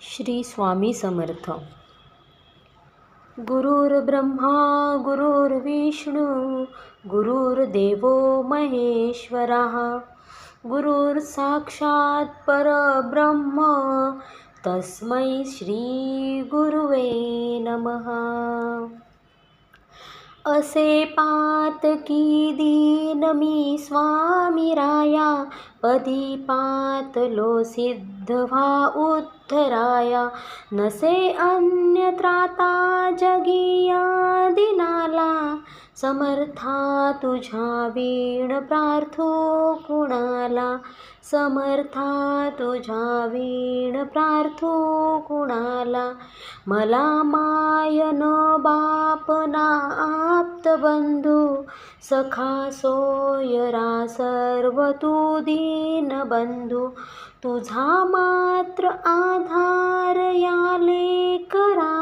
श्री स्वामी समर्थ गुरुर्ब्रह्मा गुरुर्विष्णू गुरुर्देवो महेश्वरः। गुरुर्साक्षात् परब्रह्म तस्मै श्रीगुरुवे नमः असे पातकी दीन मी स्वामी राया पदी पातलो सिद्ध व्हा उद्धराया. नसे अन्य त्राता जगिया दिनाला समर्था तुझ्या वीण प्रार्थो कुणाला? समर्था तुझ्या वीण प्रार्थो कुणाला? मला मायन बापना आप्त बंधू सखा सोयरा सर्व तू दीन बंधू. तुझा मात्र आधार याले करा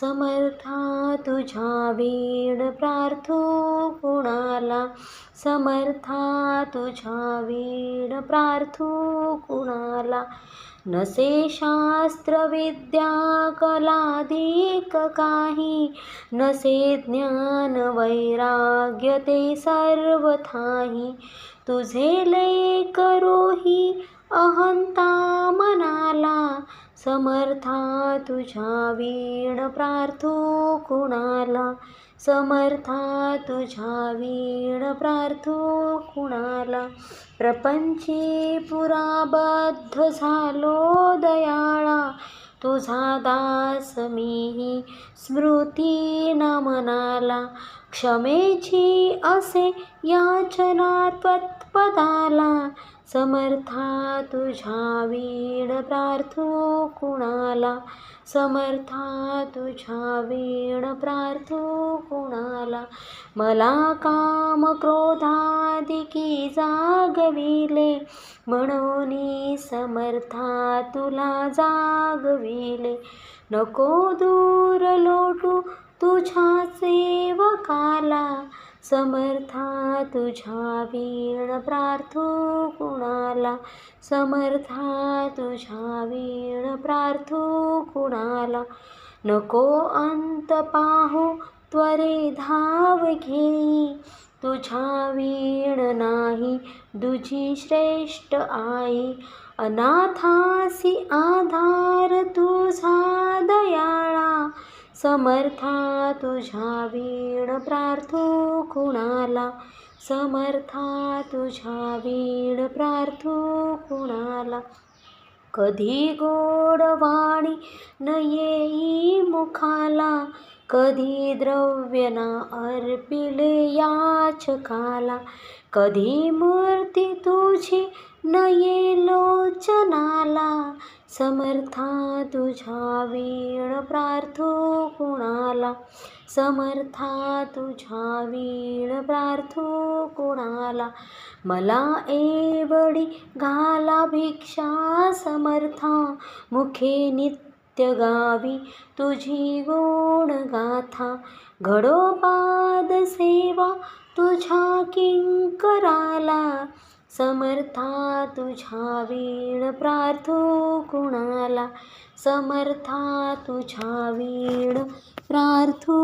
समर्था तुझ्या वीण प्रार्थो कुणाला? समर्था तुझ्या वीण प्रार्थो कुणाला? नसे शास्त्रविद्या कलाधिक काही नसे ज्ञान वैराग्य ते सर्वथाही तुझे लय करोही अहंता मनाला समर्था तुझ्या वीण प्रार्थू कुणाला? समर्था तुझ्या वीण प्रार्थू कुणाला? प्रपंची पुराबद्ध झालो दयाळा तुझा दास मीही स्मृती न मनाला. क्षमेची असे याचना त्वत्पदाला समर्था तुझ्या वीण प्रार्थो कुणाला? समर्था तुझ्या वीण प्रार्थो कुणाला? मला काम क्रोधादिकी जागविले म्हणून समर्था तुला जागविले. नको दूर लोटू तुझ्या सेवकाला समर्था तुझ्या वीण प्रार्थो कुणाला समर्था तुझ्या वीण प्रार्थो कुणाला नको अंत पाहू त्वरे धाव घेई. तुझ्या वीण नाही दुजी श्रेष्ठ आई. अनाथासी आधार तू समर्था तुझ्या वीण प्रार्थो कुणाला? समर्था तुझ्या वीण प्रार्थो कुणाला? कधी गोडवाणी न येई मुखाला? कधी द्रव्य ना अर्पिले याचकाला? कधी मूर्ती तुझी न ये लोचनाला समर्था तुझ्या वीण प्रार्थो कुणाला? समर्था तुझ्या वीण प्रार्थो कुणाला? मला एवढी घाला भिक्षा समर्था. मुखे नित्य गावी तुझी गुण गाथा. घडोपाद सेवा तुझ्या किंकराला. समर्था तुझ्या वीण प्रार्थो कुणाला? समर्था तुझ्या वीण प्रार्थो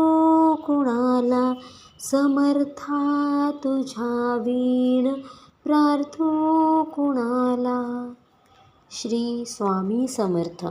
कुणाला? समर्था तुझ्या वीण प्रार्थो कुणाला? श्री स्वामी समर्थ.